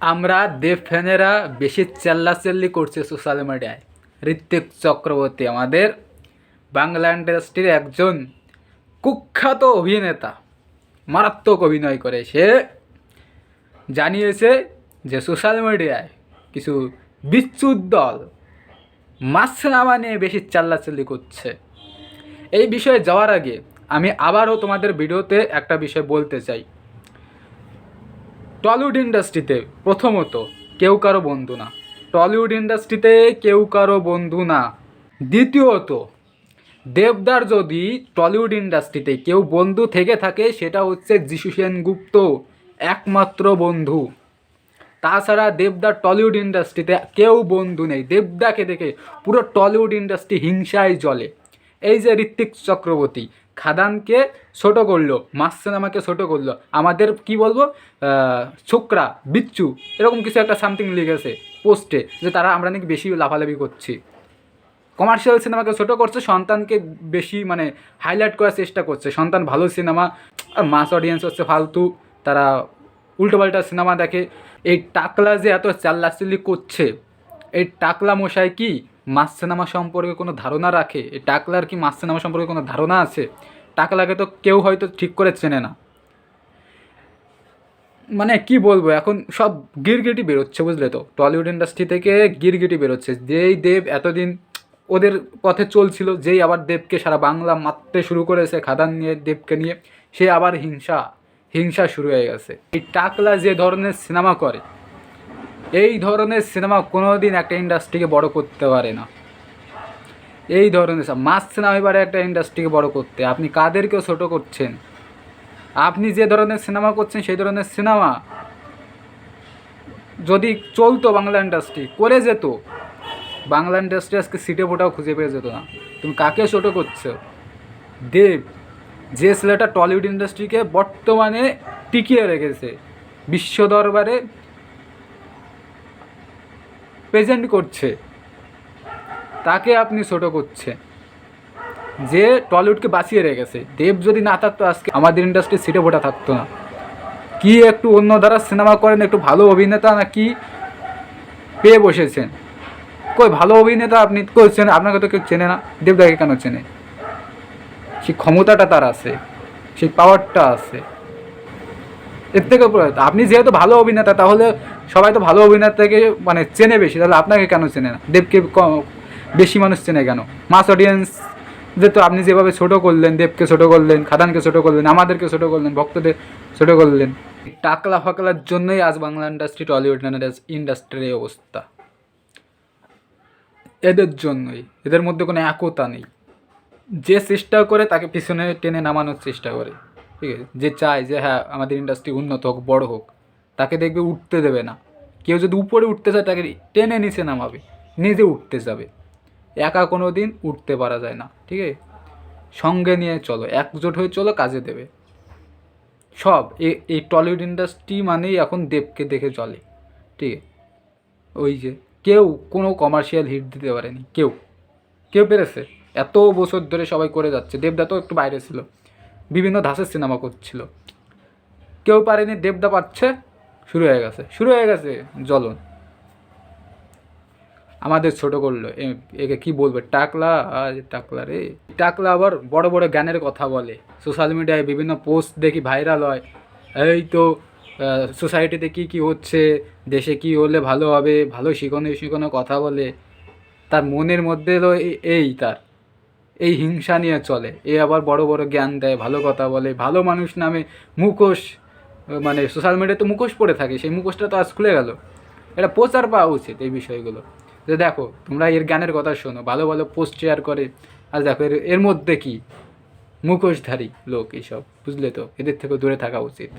আমরা দেব ফ্যানেরা বেশি চেল্লাচেল্লি করছে সোশ্যাল মিডিয়ায় ঋত্বিক চক্রবর্তী আমাদের বাংলা ইন্ডাস্ট্রির একজন কুখ্যাত অভিনেতা, মারাত্মক অভিনয় করে। সে জানিয়েছে যে সোশ্যাল মিডিয়ায় কিছু বিচ্যুত দল মাসনামা নিয়ে বেশি চাল্লাচাল্লি করছে। এই বিষয়ে যাওয়ার আগে আমি আবারও তোমাদের ভিডিওতে একটা বিষয় বলতে চাই। টলিউড ইন্ডাস্ট্রিতে প্রথমত কেউ কারও বন্ধু না। টলিউড ইন্ডাস্ট্রিতে কেউ কারও বন্ধু না। দ্বিতীয়ত, দেবদার যদি টলিউড ইন্ডাস্ট্রিতে কেউ বন্ধু থেকে থাকে, সেটা হচ্ছে যিশু সেনগুপ্ত, একমাত্র বন্ধু। তাছাড়া দেবদার টলিউড ইন্ডাস্ট্রিতে কেউ বন্ধু নেই। দেবদাকে দেখে পুরো টলিউড ইন্ডাস্ট্রি হিংসায় জ্বলে। এই যে ঋত্বিক চক্রবর্তী, খাদানকে ছোট করল মাস সিনেমাকে ছোট করল, আমাদের কি বলব ছোকরা বিচ্ছু, এরকম কিছু একটা সামথিং লিখেছে পোস্টে যে তারা আমরা নাকি বেশি লাফালাফি করছি। কমার্শিয়াল সিনেমাকে ছোট করছে, সন্তানকে বেশি মানে হাইলাইট করার চেষ্টা করছে। সন্তান ভালো সিনেমা আর মাস অডিয়েন্স হচ্ছে ফালতু, তারা উল্টোপাল্টা সিনেমা দেখে। এই টাকলা যে এত চাল্লাচিল্লি করছে, এই টাকলা মশাই কি? মাস সিনেমা সম্পর্কে কোনো ধারণা রাখে? এই টাকলার কি মাস সিনেমা সম্পর্কে কোনো ধারণা আছে? টাকলাকে তো কেউ হয়তো ঠিক করে চেনে না। মানে কি বলব, এখন সব গিরগিটি বেরোচ্ছে, বুঝলে তো? টলিউড ইন্ডাস্ট্রি থেকে গিরগিটি বেরোচ্ছে। যেই দেব এতদিন ওদের পথে চলছিল, যেই আবার দেবকে সারা বাংলা মারতে শুরু করেছে, খাদান নিয়ে, দেবকে নিয়ে, সে আবার হিংসা হিংসা শুরু হয়ে গেছে। এই টাকলা যে ধরনের সিনেমা করে এই ধরনের সিনেমা কোনোদিন একটা ইন্ডাস্ট্রিকে বড় করতে পারে না। এই ধরনের মাস সিনেমা এবারে একটা ইন্ডাস্ট্রিকে বড় করতে। আপনি কাদেরকেও ছোট করছেন? আপনি যে ধরনের সিনেমা করছেন, সেই ধরনের সিনেমা যদি চলতো বাংলা ইন্ডাস্ট্রি, করে যেত। বাংলা ইন্ডাস্ট্রি আজকে সিটে ফোটাও খুঁজে পেয়ে যেত না। তুমি কাকে ছোট করছ? দেব, যে ছেলেটা টলিউড ইন্ডাস্ট্রিকে বর্তমানে টিকিয়ে রেখেছে, বিশ্ব দরবারে প্রেজেন্ট করছে, তাকে আপনি ছোট করছে। যে টলিউডকে বাঁচিয়ে রেখেছে, দেব যদি না থাকতো আজকে আমাদের ইন্ডাস্ট্রি সিটে ফোটা থাকতো না। কি একটু অন্য দ্বারা সিনেমা করেন, একটু ভালো অভিনেতা নাকি পেয়ে বসেছেন? কই ভালো অভিনেতা আপনি, কই চেনে, আপনাকে তো কেউ চেনে না দেবদাকে কেন চেনে? সেই ক্ষমতাটা তার আছে, সেই পাওয়ারটা আছে। এর থেকে আপনি যেহেতু ভালো অভিনেতা, তাহলে সবাই তো ভালো অভিনেতাকে মানে চেনে বেশি, তাহলে আপনাকে কেন চেনে না? দেবকে বেশি মানুষ চেনে কেন? মাস অডিয়েন্স যে তো আপনি যেভাবে ছোট করলেন, দেবকে ছোট করলেন, খাদানকে ছোট করলেন, আমাদেরকে ছোট করলেন, ভক্তদের ছোট করলেন। টাকলা ফাকলার জন্যই আজ বাংলা ইন্ডাস্ট্রি টলিউড ইন্ডাস্ট্রির এই অবস্থা। এদের জন্যই, এদের মধ্যে কোনো একতা নেই। যে চেষ্টা করে, তাকে পিছনে টেনে নামানোর চেষ্টা করে। ঠিক আছে? যে চায় যে হ্যাঁ আমাদের ইন্ডাস্ট্রি উন্নত হোক, বড় হোক। তাকে দেখবে উঠতে দেবে না। কেউ যদি উপরে উঠতে চায়, তাকে টেনে নিচে নামাবে। নিজে উঠতে যাবে। একা কোনো দিন উঠতে পারা যায় না, ঠিক আছে? সঙ্গে নিয়ে চলো, একজোট হয়ে চলো, কাজে দেবে। সব এই টলিউড ইন্ডাস্ট্রি মানেই এখন দেবকে দেখে চলে, ঠিক ওই যে, কেউ কোনো কমার্শিয়াল হিট দিতে পারেনি, কেউ। কেউ পেরেছে। এত বছর ধরে সবাই করে যাচ্ছে। দেবদা তো একটু বাইরে ছিল। বিভিন্ন ধাঁচের সিনেমা করছিল। কেউ পারেনি, দেবদা পাচ্ছে শুরু হয়ে গেছে, শুরু হয়ে গেছে জ্বলন। আমাদের ছোট করল একে কি বলবে, টাকলা? আর টাকলা রে। টাকলা আবার বড় বড় জ্ঞানের কথা বলে। সোশ্যাল মিডিয়ায় বিভিন্ন পোস্ট দেখি ভাইরাল হয়। এই তো সোসাইটিতে কি কি হচ্ছে, দেশে কি হলে ভালো হবে, ভালো শিখনে শিখনো কথা বলে। তার মনের মধ্যে তো এই- তার। এই হিংসা নিয়ে চলে। এ আবার বড় বড় জ্ঞান দেয়, ভালো কথা বলে। ভালো মানুষ নামে মুখোশ মানে সোশ্যাল মিডিয়াতে মুখোশ পড়ে থাকে, সেই মুখোশটা তো আজ খুলে গেল। এটা প্রচার পাওয়া উচিত এই বিষয়গুলো। যে দেখো, তোমরা এর জ্ঞানের কথা শোনো, ভালো ভালো পোস্ট শেয়ার করে, আর দেখো এর এর মধ্যে কি? মুখোশধারী লোক এইসব, বুঝলে তো? এদের থেকে দূরে থাকা উচিত।